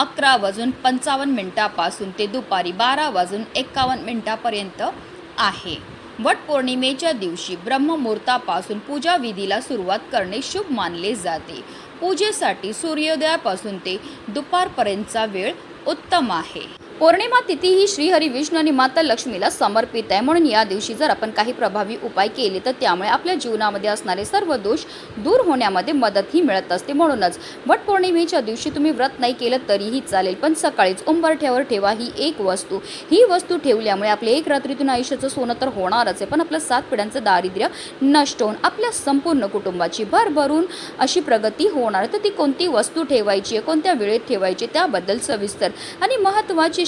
अकरा वाजून पंचावन्न मिनिटापासून ते दुपारी बारा वाजून एकावन्न मिनिटापर्यंत आहे. वटपौर्णिमेच्या दिवशी ब्रह्ममुहूर्तापासून पूजा विधीला सुरुवात करणे शुभ मानले जाते. पूजेसाठी सूर्योदयापासून ते दुपारपर्यंतचा वेळ उत्तम आहे. पौर्णिमा तिथी ही श्रीहरी विष्णू आणि माता लक्ष्मीला समर्पित आहे. म्हणून या दिवशी जर आपण काही प्रभावी उपाय केले तर त्यामुळे आपल्या जीवनामध्ये असणारे सर्व दोष दूर होण्यामध्ये मदतही मिळत असते. म्हणूनच वटपौर्णिमेच्या दिवशी तुम्ही व्रत नाही केलं तरीही चालेल पण सकाळीच उंबरठ्यावर ठेवा ही एक वस्तू. ही वस्तू ठेवल्यामुळे आपले एक रात्रीतून आयुष्याचं सोनं तर होणारच आहे पण आपलं सात पिढ्यांचं दारिद्र्य नष्ट होऊन आपल्या संपूर्ण कुटुंबाची भरभरून अशी प्रगती होणार. तर ती कोणती वस्तू ठेवायची आहे कोणत्या वेळेत ठेवायची त्याबद्दल सविस्तर आणि महत्त्वाची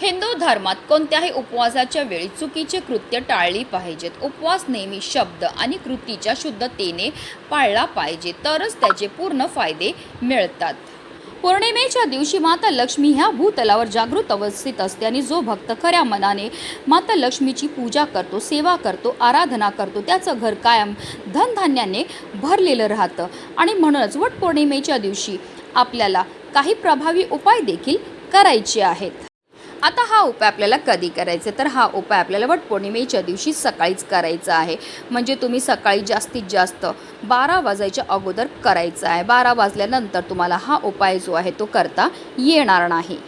हिंदू धर्मात कोणत्याही उपवासाच्या वेळी चुकीचे कृत्य टाळली पाहिजेत. उपवास नेहमी शब्द आणि कृतीच्या शुद्धतेने पाळला पाहिजे तरच त्याचे पूर्ण फायदे मिळतात. पौर्णिमेच्या दिवशी माता लक्ष्मी ह्या भूतलावर जागृत अवस्थित असते आणि जो भक्त खऱ्या मनाने माता लक्ष्मीची पूजा करतो सेवा करतो आराधना करतो त्याचं घर कायम धनधान्याने भरलेलं राहतं. आणि म्हणूनच वटपौर्णिमेच्या दिवशी आपल्याला काही प्रभावी उपाय देखील करायचे आहेत. आता हा उपाय आपल्याला कधी करायचा? तर हा उपाय आपल्याला वटपौर्णिमेच्या दिवशी सकाळीच करायचा आहे. म्हणजे तुम्ही सकाळी जास्तीत जास्त बारा वाजायच्या अगोदर करायचा आहे. बारा वाजल्यानंतर तुम्हाला हा उपाय जो आहे तो करता येणार नाही.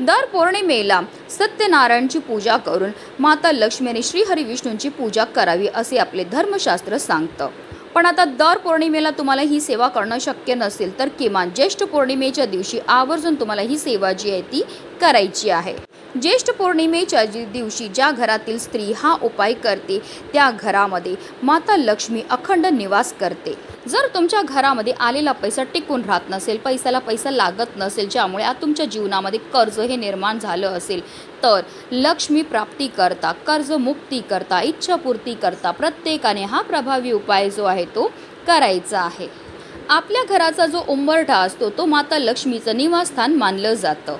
दर पौर्णिमेला सत्यनारायणची पूजा करून माता लक्ष्मी आणि श्रीहरी विष्णूंची पूजा करावी असे आपले धर्मशास्त्र सांगतं. पण आता दर पौर्णिमेला तुम्हाला ही सेवा करणं शक्य नसेल तर किमान ज्येष्ठ पौर्णिमेच्या दिवशी आवर्जून तुम्हाला ही सेवा जी आहे ती करायची आहे. ज्येष्ठ पौर्णिमेच्या दिवशी ज्या घरातील स्त्री हा उपाय करते त्या घरामध्ये माता लक्ष्मी अखंड निवास करते. जर तुमच्या घरामध्ये आलेला पैसा टिकून राहत नसेल पैशाला पैसा लागत नसेल ज्यामुळे आज तुमच्या जीवनामध्ये कर्ज हे निर्माण झालं असेल तर लक्ष्मी प्राप्ती करता कर्जमुक्ती करता इच्छापूर्ती करता प्रत्येकाने हा प्रभावी उपाय जो आहे तो करायचा आहे. आपल्या घराचा जो उंबरठा असतो तो माता लक्ष्मीचं निवासस्थान मानलं जातं.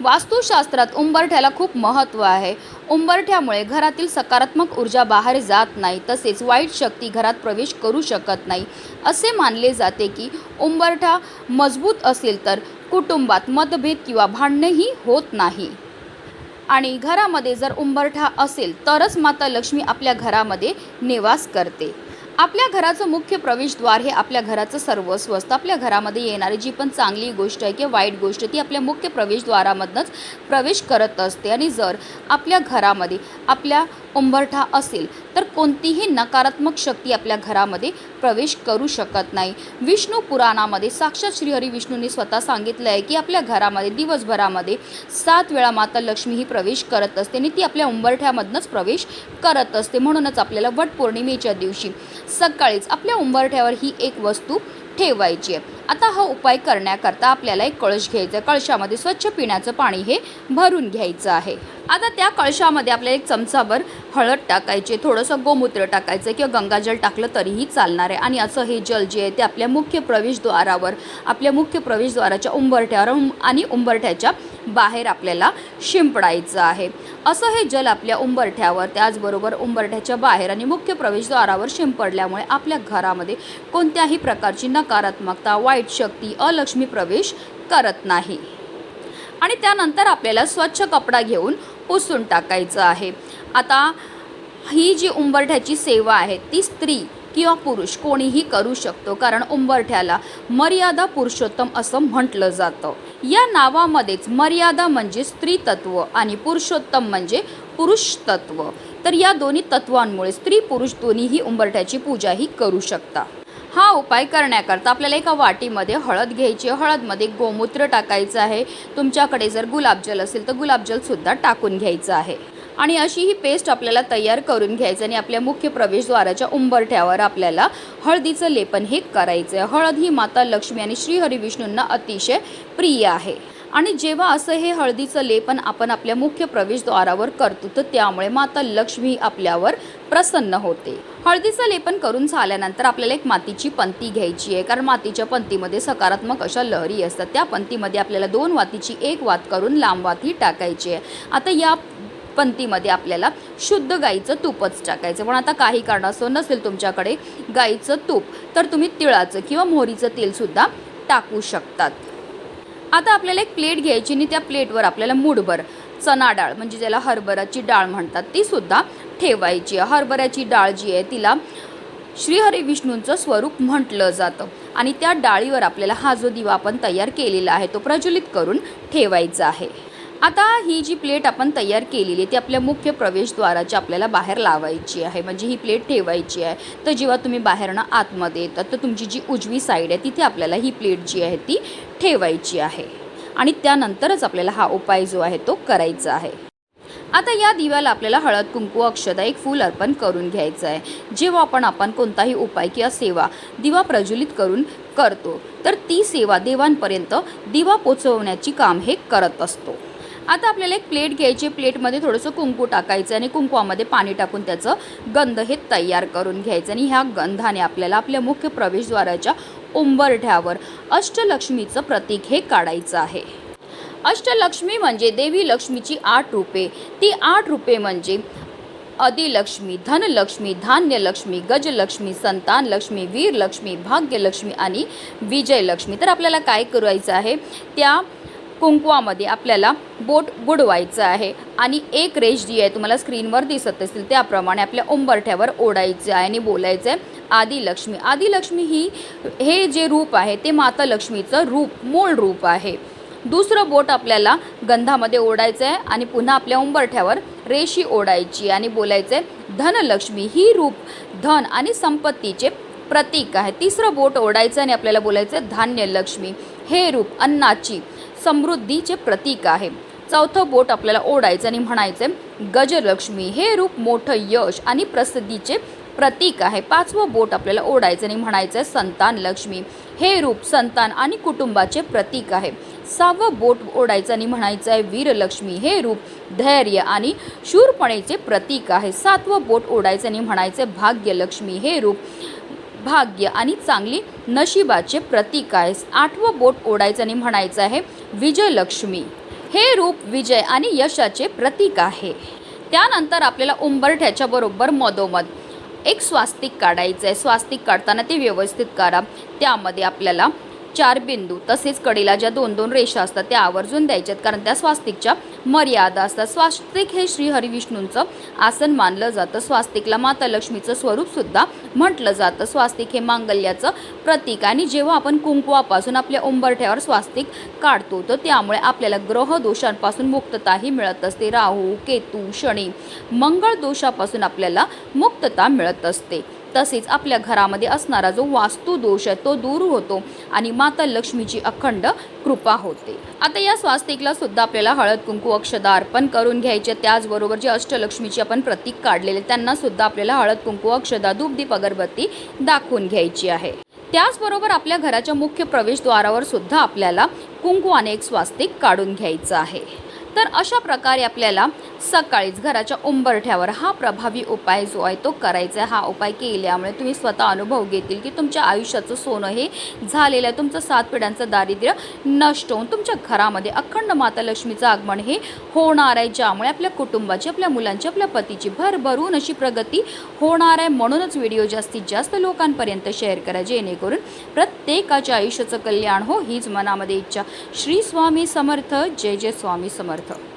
वास्तुशास्त्रात उंबरठ्याला खूप महत्त्व आहे. उंबरठ्यामुळे घरातील सकारात्मक ऊर्जा बाहेर जात नाही तसेच वाईट शक्ती घरात प्रवेश करू शकत नाही. असे मानले जाते की उंबरठा मजबूत असेल तर कुटुंबात मतभेद किंवा भांडणेही होत नाही. आणि घरामध्ये जर उंबरठा असेल तरच माता लक्ष्मी आपल्या घरामध्ये निवास करते. आपल्या घराचं मुख्य प्रवेशद्वार हे आपल्या घराचं सर्वस्व असतं. आपल्या घरामध्ये येणारी जी पण चांगली गोष्ट आहे किंवा वाईट गोष्ट ती आपल्या मुख्य प्रवेशद्वारामधनंच प्रवेश करत असते. आणि जर आपल्या घरामध्ये आपल्या उंबरठा असेल तर कोणतीही नकारात्मक शक्ती आपल्या घरामध्ये प्रवेश करू शकत नाही. विष्णू पुराणामध्ये साक्षात श्रीहरी विष्णूंनी स्वतः सांगितलं आहे की आपल्या घरामध्ये दिवसभरामध्ये सात वेळा माता लक्ष्मी ही प्रवेश करत असते आणि ती आपल्या उंबरठ्यामधनंच प्रवेश करत असते. म्हणूनच आपल्याला वटपौर्णिमेच्या दिवशी सकाळीच आपल्या उंबरठ्यावर ही एक वस्तू ठेवायची आहे. आता हा उपाय करण्याकरता आपल्याला एक कळश घ्यायचा आहे. कळशामध्ये स्वच्छ पिण्याचं पाणी हे भरून घ्यायचं आहे. आता त्या कळशामध्ये आपल्याला एक चमचाभर हळद टाकायचे थोडंसं गोमूत्र टाकायचं किंवा गंगाजल टाकलं तरीही चालणार आहे. आणि असं हे जल जे आहे ते आपल्या मुख्य प्रवेशद्वारावर आपल्या मुख्य प्रवेशद्वाराच्या उंबरठ्यावर आणि उंबरठ्याच्या बाहेर आपल्याला शिंपडायचं आहे. असं हे जल आपल्या उंबरठ्यावर त्याचबरोबर उंबरठ्याच्या बाहेर आणि मुख्य प्रवेशद्वारावर शिंपडल्यामुळे आपल्या घरामध्ये कोणत्याही प्रकारची नकारात्मकता वाईट शक्ती अलक्ष्मी प्रवेश करत नाही. आणि त्यानंतर आपल्याला स्वच्छ कपडा घेऊन पुसून टाकायचं आहे. आता ही जी उंबरठ्याची सेवा आहे ती स्त्री किंवा पुरुष कोणीही करू शकतो कारण उंबरठ्याला मर्यादा पुरुषोत्तम असं म्हटलं जातं. या नावामध्येच मर्यादा म्हणजे स्त्रीतत्व आणि पुरुषोत्तम म्हणजे पुरुष तत्व तर या दोन्ही तत्वांमुळे स्त्री पुरुष दोन्हीही उंबरठ्याची पूजाही करू शकता. हा उपाय करण्याकरता आपल्याला एका वाटीमध्ये हळद घ्यायची आहे. हळदमध्ये गोमूत्र टाकायचं आहे. तुमच्याकडे जर गुलाबजल असेल तर गुलाबजलसुद्धा टाकून घ्यायचं आहे. आणि अशी ही पेस्ट आपल्याला तयार करून घ्यायचं आणि आपल्या मुख्य प्रवेशद्वाराच्या उंबरठ्यावर आपल्याला हळदीचं लेपन हे करायचं आहे हळद ही माता लक्ष्मी आणि श्रीहरी विष्णूंना अतिशय प्रिय आहे. आणि जेव्हा असं हे हळदीचं लेपन आपण आपल्या मुख्य प्रवेशद्वारावर करतो तर त्यामुळे माता लक्ष्मी आपल्यावर प्रसन्न होते. हळदीचं लेपन करून झाल्यानंतर आपल्याला एक मातीची पंती घ्यायची आहे. कारण मातीच्या पंतीमध्ये सकारात्मक अशा लहरी असतात. त्या पंतीमध्ये आपल्याला दोन वातीची एक वात करून लांब वात ही टाकायची आहे. आता या पंतीमध्ये आपल्याला शुद्ध गाईचं तूपच टाकायचं. पण आता काही कारणास्तव नसेल तुमच्याकडे गाईचं तूप तर तुम्ही तिळाचं किंवा मोहरीचं तेलसुद्धा टाकू शकतात. आता आपल्याला एक प्लेट घ्यायची आणि त्या प्लेटवर आपल्याला मूडभर चना डाळ म्हणजे ज्याला हरभऱ्याची डाळ म्हणतात ती सुद्धा ठेवायची आहे. हरभऱ्याची डाळ जी आहे तिला श्रीहरी विष्णूंचं स्वरूप म्हटलं जातं. आणि त्या डाळीवर आपल्याला हा जो दिवा आपण तयार केलेला आहे तो प्रज्वलित करून ठेवायचा आहे. आता ही जी प्लेट आपण तयार केलेली आहे ती आपल्या मुख्य प्रवेशद्वाराची आपल्याला बाहेर लावायची आहे म्हणजे ही प्लेट ठेवायची आहे. तर जेव्हा तुम्ही बाहेरनं आतमध्ये येतात तर तुमची जी उजवी साईड आहे तिथे आपल्याला ही प्लेट जी आहे ती ठेवायची आहे. आणि त्यानंतरच आपल्याला हा उपाय जो आहे तो करायचा आहे. आता या दिव्याला आपल्याला हळद कुंकू अक्षदा एक फूल अर्पण करून घ्यायचं आहे. जेव्हा आपण आपण कोणताही उपाय किंवा सेवा दिवा प्रज्वलित करून करतो तर ती सेवा देवांपर्यंत दिवा पोचवण्याची काम हे करत असतो. आता आपल्याला एक प्लेट घ्यायची प्लेटमध्ये थोडंसं कुंकू टाकायचं आणि कुंकवामध्ये पाणी टाकून त्याचं गंध हे तयार करून घ्यायचं. आणि ह्या गंधाने आपल्याला आपल्या मुख्य प्रवेशद्वाराच्या उंबरठ्यावर अष्टलक्ष्मीचं प्रतीक हे काढायचं आहे. अष्टलक्ष्मी म्हणजे देवी लक्ष्मीची आठ रूपे. ती आठ रूपे म्हणजे अधिलक्ष्मी धनलक्ष्मी धान्यलक्ष्मी गजलक्ष्मी संतानलक्ष्मी वीरलक्ष्मी भाग्यलक्ष्मी आणि विजयलक्ष्मी. तर आपल्याला काय करायचं आहे? त्या कुंकवामध्ये आपल्याला बोट बुडवायचं आहे. आणि एक रेष जी आहे तुम्हाला स्क्रीनवर दिसत असतील त्याप्रमाणे आपल्या उंबरठ्यावर ओढायचं आहे आणि बोलायचं आहे आदिलक्ष्मी. आदिलक्ष्मी ही हे जे रूप आहे ते माता लक्ष्मीचं रूप मूळ रूप आहे. दुसरं बोट आपल्याला गंधामध्ये ओढायचं आहे आणि पुन्हा आपल्या उंबरठ्यावर रेशी ओढायची आणि बोलायचं आहे धनलक्ष्मी ही रूप धन आणि संपत्तीचे प्रतीक आहे. तिसरं बोट ओढायचं आणि आपल्याला बोलायचं आहे धान्यलक्ष्मी. हे रूप अन्नाची समृद्धीचे प्रतीक आहे. चौथं बोट आपल्याला ओढायचं आणि म्हणायचं आहे गजलक्ष्मी हे रूप मोठं यश आणि प्रसिद्धीचे प्रतीक आहे. पाचवं बोट आपल्याला ओढायचं आणि म्हणायचं आहे संतान लक्ष्मी हे रूप संतान आणि कुटुंबाचे प्रतीक आहे. सहावं बोट ओढायचं आणि म्हणायचं आहे वीरलक्ष्मी हे रूप धैर्य आणि शूरपणेचे प्रतीक आहे. सातवं बोट ओढायचं आणि म्हणायचं आहे भाग्यलक्ष्मी हे रूप भाग्य आणि चांगली नशिबाचे प्रतीक आहे आठवं बोट ओढायचं आणि म्हणायचं आहे विजयलक्ष्मी. हे रूप विजय आणि यशाचे प्रतीक आहे. त्यानंतर आपल्याला उंबरठ्याच्या बरोबर मधोमध एक स्वास्तिक काढायचं आहे स्वास्तिक काढताना ते व्यवस्थित काढा. त्यामध्ये आपल्याला चार बिंदू तसेच कडेला ज्या दोन दोन रेषा असतात त्या आवर्जून द्यायच्यात. कारण त्या स्वास्तिकच्या मर्यादा असतात. स्वास्तिक हे श्री हरिविष्णूंचं आसन मानलं जातं. स्वास्तिकला माता लक्ष्मीचं स्वरूपसुद्धा म्हटलं जातं. स्वास्तिक हे मांगल्याचं प्रतीक. आणि जेव्हा आपण कुंकवापासून आपल्या उंबरठ्यावर स्वास्तिक काढतो तर त्यामुळे आपल्याला ग्रह दोषांपासून मुक्तताही मिळत असते. राहू केतू शनी मंगळ दोषापासून आपल्याला मुक्तता मिळत असते. तसेच आपल्या घरामध्ये असणारा जो वास्तू दोष आहे तो दूर होतो आणि माता लक्ष्मीची अखंड कृपा होते. आता या स्वास्तिकला सुद्धा आपल्याला हळद कुंकू अक्षदा अर्पण करून घ्यायचे. त्याचबरोबर जे अष्टलक्ष्मीची आपण प्रतीक काढलेले त्यांना सुद्धा आपल्याला हळद कुंकू अक्षदा धूपदीप अगरबत्ती दाखवून घ्यायची आहे. त्याचबरोबर आपल्या घराच्या मुख्य प्रवेशद्वारावर सुद्धा आपल्याला आणि एक स्वास्तिक काढून घ्यायचं आहे. तर अशा प्रकारे आपल्याला सकाळीच घराच्या उंबरठ्यावर हा प्रभावी उपाय जो आहे तो करायचा आहे. हा उपाय केल्यामुळे तुम्ही स्वतः अनुभव घेतील की तुमच्या आयुष्याचं सोनं हे झालेलं आहे. तुमचं सात पिढ्यांचं दारिद्र्य नष्ट होऊन तुमच्या घरामध्ये अखंड माता लक्ष्मीचं आगमन हे होणार आहे. ज्यामुळे आपल्या कुटुंबाची आपल्या मुलांची आपल्या पतीची भरभरून अशी प्रगती होणार आहे. म्हणूनच व्हिडिओ जास्तीत जास्त लोकांपर्यंत शेअर करा जेणेकरून प्रत्येकाच्या आयुष्याचं कल्याण हो हीच मनामध्ये इच्छा. श्री स्वामी समर्थ. जय जय स्वामी समर्थ. mercato.